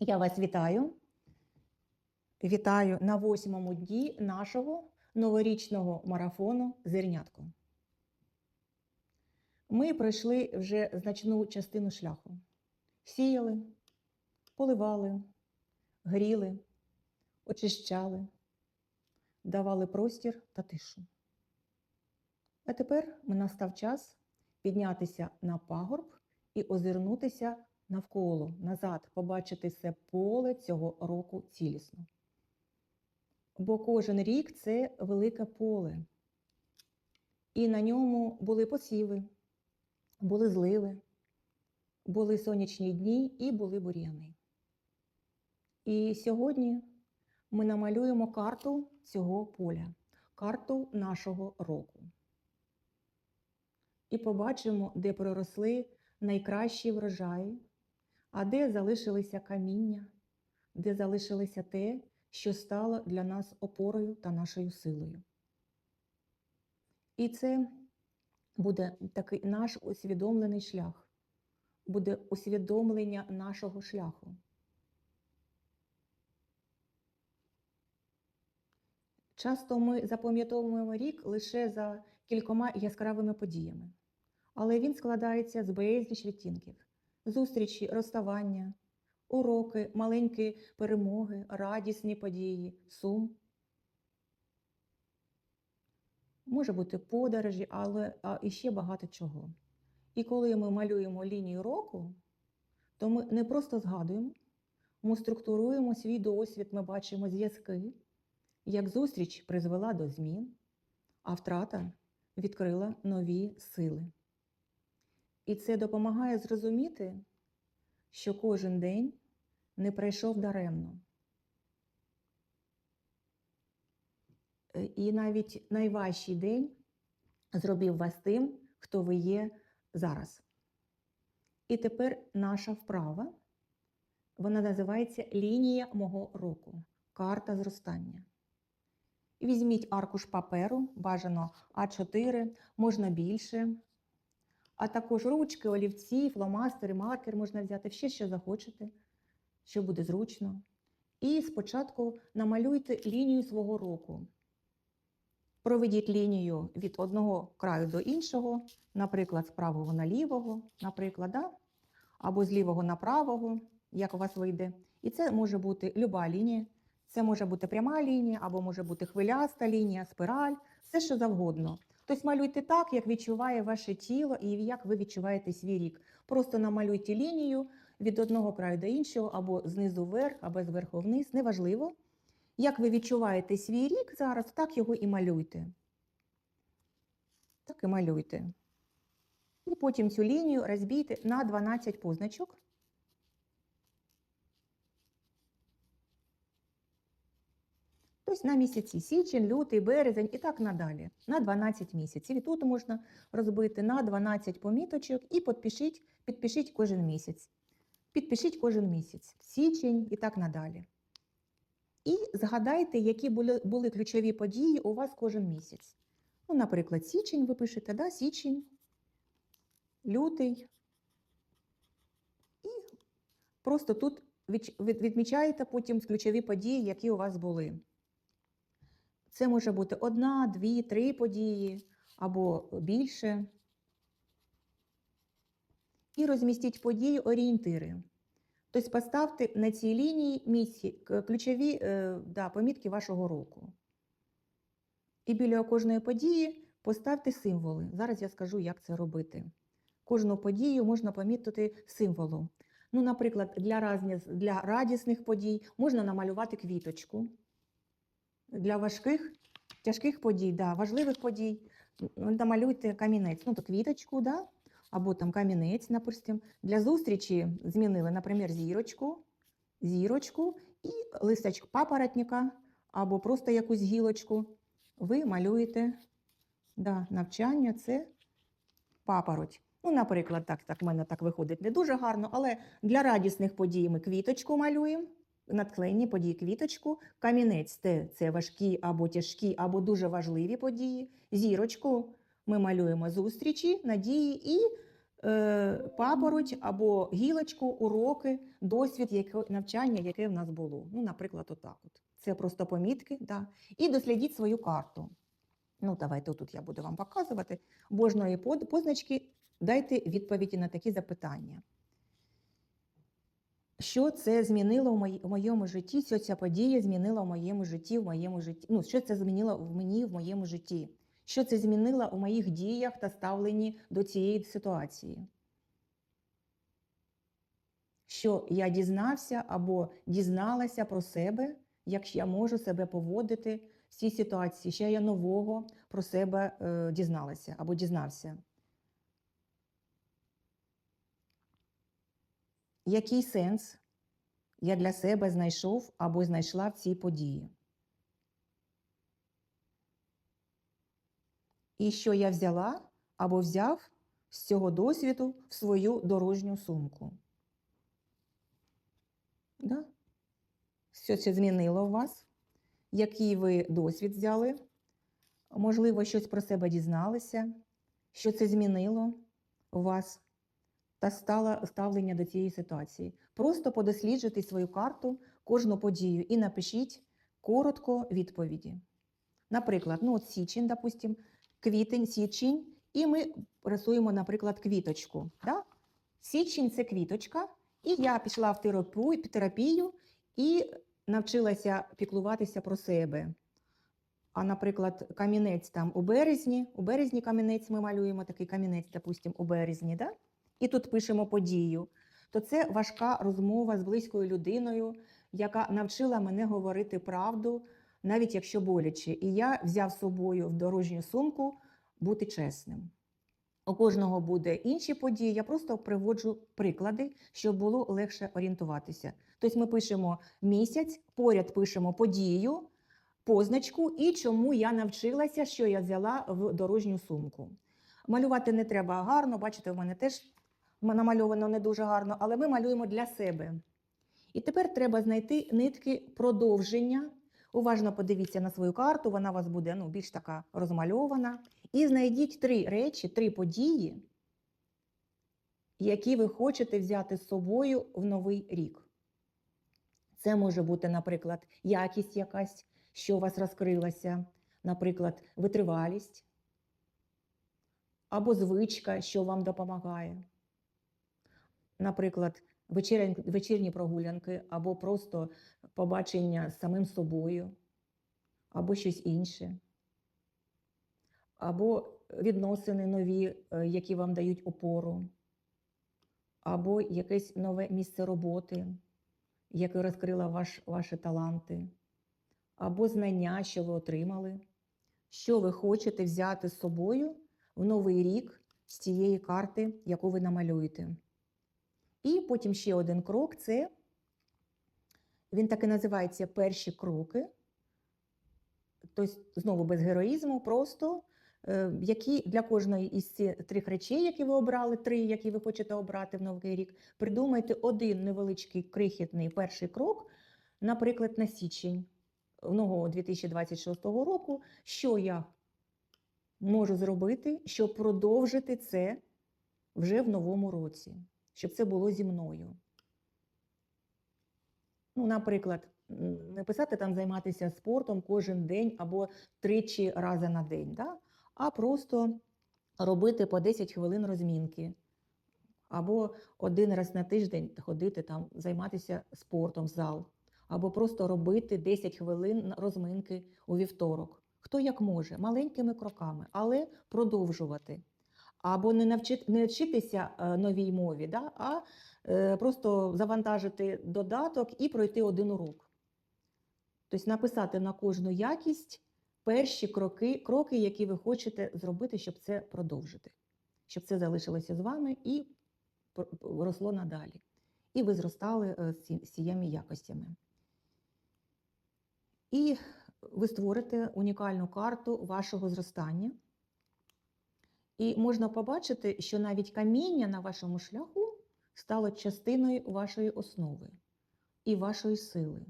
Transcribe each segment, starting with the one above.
Я вас вітаю. Вітаю на восьмому дні нашого новорічного марафону Зернятко. Ми пройшли вже значну частину шляху. Сіяли, поливали, гріли, очищали, давали простір та тишу. А тепер настав час піднятися на пагорб і озирнутися навколо, назад, побачити все поле цього року цілісно. Бо кожен рік це велике поле. І на ньому були посіви, були зливи, були сонячні дні і були бур'яни. І сьогодні ми намалюємо карту цього поля, карту нашого року. І побачимо, де проросли найкращі врожаї, а де залишилися каміння, де залишилося те, що стало для нас опорою та нашою силою. І це буде такий наш усвідомлений шлях, буде усвідомлення нашого шляху. Часто ми запам'ятовуємо рік лише за кількома яскравими подіями, але він складається з безліч відтінків зустрічі, розставання, уроки, маленькі перемоги, радісні події, сум. Може бути подорожі, але а, і ще багато чого. І коли ми малюємо лінію року, то ми не просто згадуємо, ми структуруємо свій досвід, ми бачимо зв'язки, як зустріч призвела до змін, а втрата відкрила нові сили. І це допомагає зрозуміти, що кожен день не пройшов даремно. Е, І навіть найважчий день зробив вас тим, хто ви є зараз. І тепер наша вправа, вона називається Лінія мого року, карта зростання. Візьміть аркуш паперу, бажано А4, можна більше. А також ручки, олівці, фломастери, маркер можна взяти, ще що захочете, що буде зручно. І спочатку намалюйте лінію свого року. Проведіть лінію від одного краю до іншого, наприклад, з правого на лівого, наприклад, да? або з лівого на правого, як у вас вийде. І це може бути люба лінія. Це може бути пряма лінія, або може бути хвиляста лінія, спираль, все що завгодно. Тобто малюйте так, як відчуває ваше тіло і як ви відчуваєте свій рік. Просто намалюйте лінію від одного краю до іншого, або знизу вверх, або зверху вниз, неважливо. Як ви відчуваєте свій рік зараз, так його і малюйте. Так і малюйте. І потім цю лінію розбійте на 12 позначок. Тобто на місяці січень, лютий, березень і так надалі. На 12 місяців. І тут можна розбити на 12 поміточок і підпишіть, підпишіть кожен місяць. Підпишіть кожен місяць, січень і так надалі. І згадайте, які були, були ключові події у вас кожен місяць. Ну, наприклад, січень ви пишете, да? січень, лютий. І просто тут від- від- відмічаєте потім ключові події, які у вас були. Це може бути одна, дві, три події або більше. І розмістіть події орієнтири. Тобто поставте на цій лінії місці ключові е, да, помітки вашого року. І біля кожної події поставте символи. Зараз я скажу, як це робити. Кожну подію можна помітити символом. Ну, наприклад, для, разні- для радісних подій можна намалювати квіточку для важких, тяжких подій, да, важливих подій, намалюйте камінець, ну то квіточку, да, або там камінець, напустим. Для зустрічі змінили, наприклад, зірочку, зірочку і листочок папоротника, або просто якусь гілочку. Ви малюєте да, навчання, це папороть. Ну, наприклад, так, так в мене так виходить не дуже гарно, але для радісних подій ми квіточку малюємо надклеєнні події квіточку, камінець це, це важкі або тяжкі, або дуже важливі події. Зірочку ми малюємо зустрічі, надії і е, папороть або гілочку, уроки, досвід яке, навчання, яке в нас було. Ну, наприклад, отак. От. Це просто помітки. Да. І дослідіть свою карту. Ну, давайте тут я буду вам показувати. Божної позначки дайте відповіді на такі запитання. Що це змінило в, моєму житті? Що ця подія змінила в моєму житті, в моєму житті? Ну, що це змінило в мені в моєму житті? Що це змінило у моїх діях та ставленні до цієї ситуації? Що я дізнався або дізналася про себе, як я можу себе поводити в цій ситуації, що я нового про себе е, дізналася або дізнався. Який сенс я для себе знайшов або знайшла в цій події? І що я взяла або взяв з цього досвіду в свою дорожню сумку? Да? Що це змінило у вас? Який ви досвід взяли? Можливо, щось про себе дізналися? Що це змінило у вас? Та стала ставлення до цієї ситуації. Просто подосліджуйте свою карту, кожну подію і напишіть коротко відповіді. Наприклад, ну от січень, допустим, квітень, січень, і ми рисуємо, наприклад, квіточку. Да? Січень це квіточка, і я пішла в терапію, і навчилася піклуватися про себе. А, наприклад, камінець там у березні, у березні камінець ми малюємо такий камінець, допустим, у березні. Да? І тут пишемо подію, то це важка розмова з близькою людиною, яка навчила мене говорити правду, навіть якщо боляче. І я взяв з собою в дорожню сумку бути чесним. У кожного буде інші події. Я просто приводжу приклади, щоб було легше орієнтуватися. Тобто ми пишемо місяць, поряд пишемо подію, позначку і чому я навчилася, що я взяла в дорожню сумку. Малювати не треба гарно, бачите, в мене теж намальовано не дуже гарно, але ми малюємо для себе. І тепер треба знайти нитки продовження. Уважно подивіться на свою карту, вона у вас буде ну, більш така розмальована. І знайдіть три речі, три події, які ви хочете взяти з собою в новий рік. Це може бути, наприклад, якість якась, що у вас розкрилася, наприклад, витривалість, або звичка, що вам допомагає наприклад, вечірні, прогулянки, або просто побачення з самим собою, або щось інше, або відносини нові, е, які вам дають опору, або якесь нове місце роботи, яке розкрило ваш, ваші таланти, або знання, що ви отримали, що ви хочете взяти з собою в новий рік з цієї карти, яку ви намалюєте. І потім ще один крок це він так і називається перші кроки. Тобто, знову без героїзму, просто е, які для кожної із цих трьох речей, які ви обрали, три, які ви хочете обрати в новий рік, придумайте один невеличкий крихітний перший крок, наприклад, на січень нового 2026 року, що я можу зробити, щоб продовжити це вже в новому році щоб це було зі мною. Ну, Наприклад, не писати там займатися спортом кожен день або тричі рази на день, да? а просто робити по 10 хвилин розмінки. Або один раз на тиждень ходити там, займатися спортом в зал, або просто робити 10 хвилин розминки у вівторок. Хто як може, маленькими кроками, але продовжувати або не навчити не вчитися е, новій мові, да, а е, просто завантажити додаток і пройти один урок. Тобто написати на кожну якість перші кроки, кроки, які ви хочете зробити, щоб це продовжити, щоб це залишилося з вами і росло надалі. І ви зростали е, з цією якостями. І ви створите унікальну карту вашого зростання. І можна побачити, що навіть каміння на вашому шляху стало частиною вашої основи і вашої сили.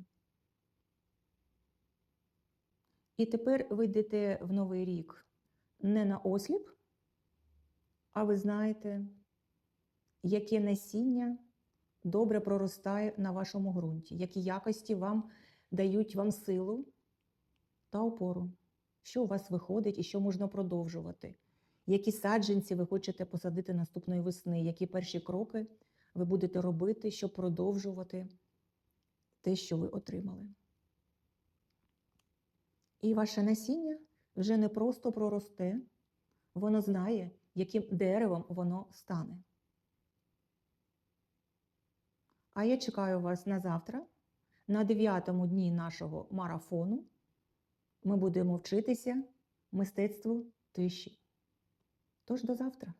І тепер ви йдете в новий рік не на осліп, а ви знаєте, яке насіння добре проростає на вашому ґрунті, які якості вам дають вам силу та опору, що у вас виходить і що можна продовжувати, які саджанці ви хочете посадити наступної весни, які перші кроки ви будете робити, щоб продовжувати те, що ви отримали. І ваше насіння вже не просто проросте, воно знає, яким деревом воно стане. А я чекаю вас на завтра, на дев'ятому дні нашого марафону. Ми будемо вчитися мистецтву тиші. Тож до завтра.